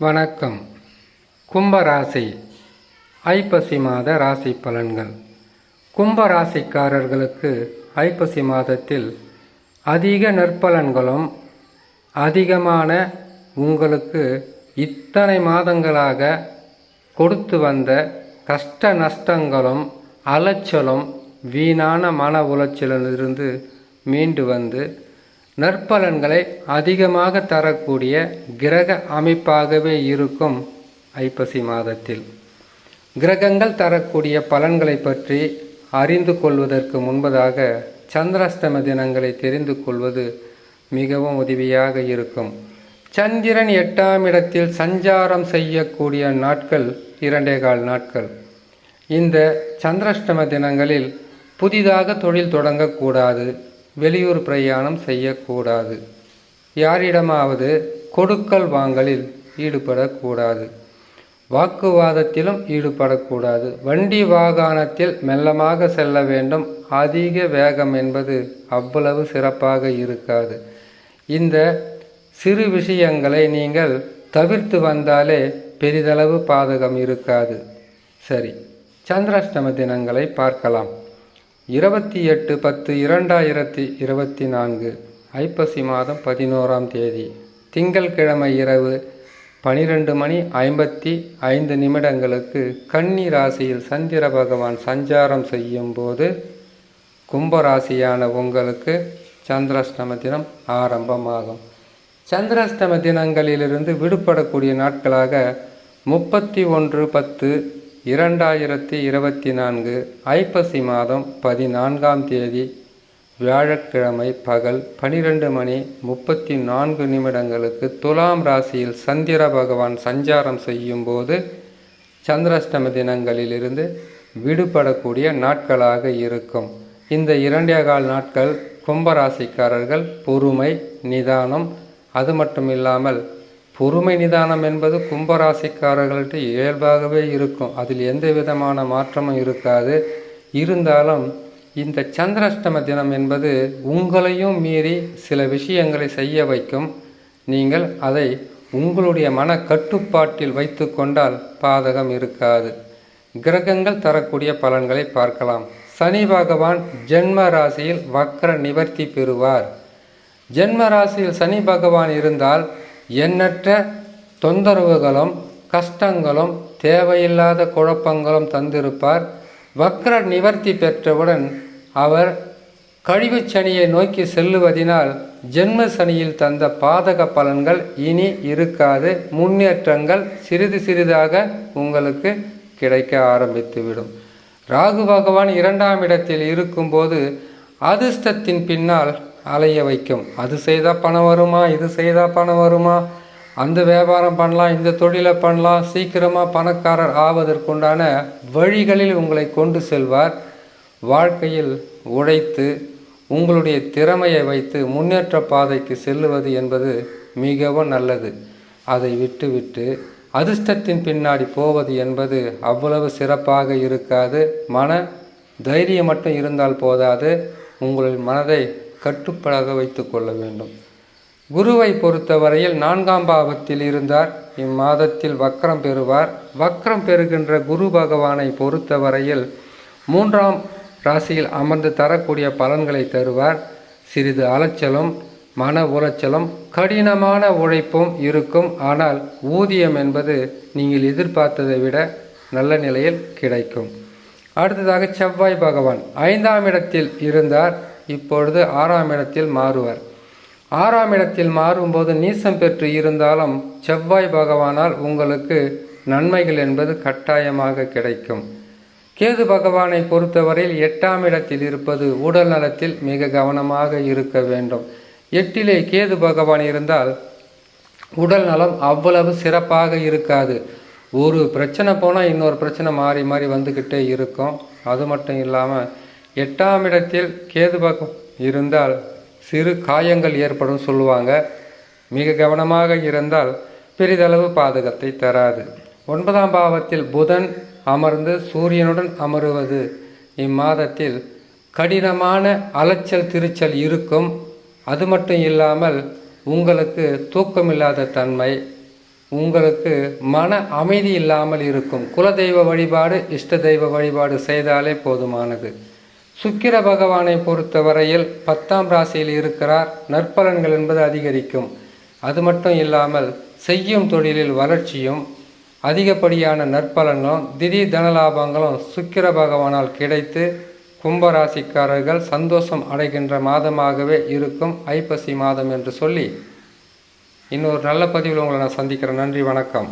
வணக்கம். கும்பராசி ஐப்பசி மாத ராசி பலன்கள். கும்பராசிக்காரர்களுக்கு ஐப்பசி மாதத்தில் அதிக நற்பலன்களும் அதிகமான உங்களுக்கு இத்தனை மாதங்களாக கொடுத்து வந்த கஷ்ட நஷ்டங்களும் அலைச்சலும் வீணான மன உளைச்சலிலிருந்து மீண்டு வந்து நற்பலன்களை அதிகமாக தரக்கூடிய கிரக அமைப்பாகவே இருக்கும் ஐப்பசி மாதத்தில். கிரகங்கள் தரக்கூடிய பலன்களை பற்றி அறிந்து கொள்வதற்கு முன்பதாக சந்திராஷ்டம தினங்களை தெரிந்து கொள்வது மிகவும் உதவியாக இருக்கும். சந்திரன் எட்டாம் இடத்தில் சஞ்சாரம் செய்யக்கூடிய நாட்கள் இரண்டே கால் நாட்கள். இந்த சந்திராஷ்டம தினங்களில் புதிதாக தொழில் தொடங்கக்கூடாது. வெளியூர் பிரயாணம் செய்யக்கூடாது. யாரிடமாவது கொடுக்கல் வாங்கலில் ஈடுபடக்கூடாது. வாக்குவாதத்திலும் ஈடுபடக்கூடாது. வண்டி வாகனத்தில் மெல்லமாக செல்ல வேண்டும். அதிக வேகம் என்பது அவ்வளவு சிறப்பாக இருக்காது. இந்த சிறு விஷயங்களை நீங்கள் தவிர்த்து வந்தாலே பெரிதளவு பாதகம் இருக்காது. சரி சந்திராஷ்டம தினங்களை பார்க்கலாம். இருபத்தி எட்டு பத்து இரண்டாயிரத்தி இருபத்தி நான்கு ஐப்பசி மாதம் பதினோராம் தேதி திங்கள்கிழமை இரவு பனிரெண்டு மணி ஐம்பத்தி ஐந்து நிமிடங்களுக்கு கன்னி ராசியில் சந்திர பகவான் சஞ்சாரம் செய்யும் போது கும்பராசியான உங்களுக்கு சந்திராஷ்டம தினம் ஆரம்பமாகும். சந்திராஷ்டம தினங்களிலிருந்து விடுபடக்கூடிய நாட்களாக முப்பத்தி ஒன்று பத்து இரண்டாயிரத்தி இருபத்தி நான்கு ஐப்பசி மாதம் பதினான்காம் தேதி வியாழக்கிழமை பகல் பனிரெண்டு மணி முப்பத்தி நான்கு நிமிடங்களுக்கு துலாம் ராசியில் சந்திர பகவான் சஞ்சாரம் செய்யும் போது சந்திராஷ்டம தினங்களிலிருந்து விடுபடக்கூடிய நாட்களாக இருக்கும். இந்த இரண்டே கால் நாட்கள் கும்பராசிக்காரர்கள் பொறுமை நிதானம் அது மட்டும் இல்லாமல் பொறுமை நிதானம் என்பது கும்பராசிக்காரர்கள்ட்ட இயல்பாகவே இருக்கும். அதில் எந்த விதமான மாற்றமும் இருக்காது. இருந்தாலும் இந்த சந்திராஷ்டம தினம் என்பது உங்களையும் மீறி சில விஷயங்களை செய்ய வைக்கும். நீங்கள் அதை உங்களுடைய மன கட்டுப்பாட்டில் வைத்து கொண்டால் பாதகம் இருக்காது. கிரகங்கள் தரக்கூடிய பலன்களை பார்க்கலாம். சனி பகவான் ஜென்ம ராசியில் வக்ர நிவர்த்தி பெறுவார். ஜென்ம ராசியில் சனி பகவான் இருந்தால் எண்ணற்ற தொந்தரவுகளும் கஷ்டங்களும் தேவையில்லாத குழப்பங்களும் தந்திருப்பார். வக்ர நிவர்த்தி பெற்றவுடன் அவர் கழிவுச் சனியை நோக்கி செல்லுவதினால் ஜென்ம சனியில் தந்த பாதக பலன்கள் இனி இருக்காது. முன்னேற்றங்கள் சிறிது சிறிதாக உங்களுக்கு கிடைக்க ஆரம்பித்துவிடும். ராகு பகவான் இரண்டாம் இடத்தில் இருக்கும்போது அதிர்ஷ்டத்தின் பின்னால் அலைய வைக்கும். அது செய்தால் பணம் வருமா? இது செய்தால் பணம் வருமா? அந்த வியாபாரம் பண்ணலாம் இந்த தொழிலை பண்ணலாம். சீக்கிரமாக பணக்காரர் ஆவதற்குண்டான வழிகளில் உங்களை கொண்டு செல்வார். வாழ்க்கையில் உழைத்து உங்களுடைய திறமையை வைத்து முன்னேற்ற பாதைக்கு செல்லுவது என்பது மிகவும் நல்லது. அதை விட்டுவிட்டு அதிர்ஷ்டத்தின் பின்னாடி போவது என்பது அவ்வளவு சிறப்பாக இருக்காது. மன தைரியம் மட்டும் இருந்தால் போதாது. உங்களின் மனதை கட்டுப்பழக வைத்து கொள்ள வேண்டும். குருவை பொறுத்தவரையில் நான்காம் பாவத்தில் இருந்தார். இம்மாதத்தில் வக்ரம் பெறுவார். வக்ரம் பெறுகின்ற குரு பகவானை பொறுத்தவரையில் மூன்றாம் ராசியில் அமர்ந்து தரக்கூடிய பலன்களை தருவார். சிறிது அலைச்சலும் மன உளைச்சலும் கடினமான உழைப்பும் இருக்கும். ஆனால் ஊதியம் என்பது நீங்கள் எதிர்பார்த்ததை விட நல்ல நிலையில் கிடைக்கும். அடுத்ததாக செவ்வாய் பகவான் ஐந்தாம் இடத்தில் இருந்தார். இப்பொழுது ஆறாம் இடத்தில் மாறுவர். ஆறாம் இடத்தில் மாறும்போது நீசம் பெற்று இருந்தாலும் செவ்வாய் பகவானால் உங்களுக்கு நன்மைகள் என்பது கட்டாயமாக கிடைக்கும். கேது பகவானை பொறுத்தவரையில் எட்டாம் இடத்தில் இருப்பது உடல் நலத்தில் மிக கவனமாக இருக்க வேண்டும். எட்டிலே கேது பகவான் இருந்தால் உடல் நலம் அவ்வளவு சிறப்பாக இருக்காது. ஒரு பிரச்சனை போனால் இன்னொரு பிரச்சனை மாறி மாறி வந்துக்கிட்டே இருக்கும். அது மட்டும் இல்லாமல் எட்டாம் இடத்தில் கேது பகம் இருந்தால் சிறு காயங்கள் ஏற்படும் சொல்லுவாங்க. மிக கவனமாக இருந்தால் பெரிதளவு பாதகத்தை தராது. ஒன்பதாம் பாவத்தில் புதன் அமர்ந்து சூரியனுடன் அமருவது. இம்மாதத்தில் கடினமான அலைச்சல் திருச்சல் இருக்கும். அது மட்டும் இல்லாமல் உங்களுக்கு தூக்கமில்லாத தன்மை உங்களுக்கு மன அமைதி இல்லாமல் இருக்கும். குலதெய்வ வழிபாடு இஷ்ட தெய்வ வழிபாடு செய்தாலே போதுமானது. சுக்கிர பகவானை பொறுத்தவரையில் பத்தாம் ராசியில் இருக்கிறார். நற்பலன்கள் என்பது அதிகரிக்கும். அது மட்டும் இல்லாமல் செய்யும் தொழிலில் வளர்ச்சியும் அதிகப்படியான நற்பலன்களும் திடீர் தனலாபங்களும் சுக்கிர பகவானால் கிடைத்து கும்பராசிக்காரர்கள் சந்தோஷம் அடைகின்ற மாதமாகவே இருக்கும் ஐப்பசி மாதம் என்று சொல்லி இன்னொரு நல்ல பதிவில் உங்களை நான் சந்திக்கிறேன். நன்றி வணக்கம்.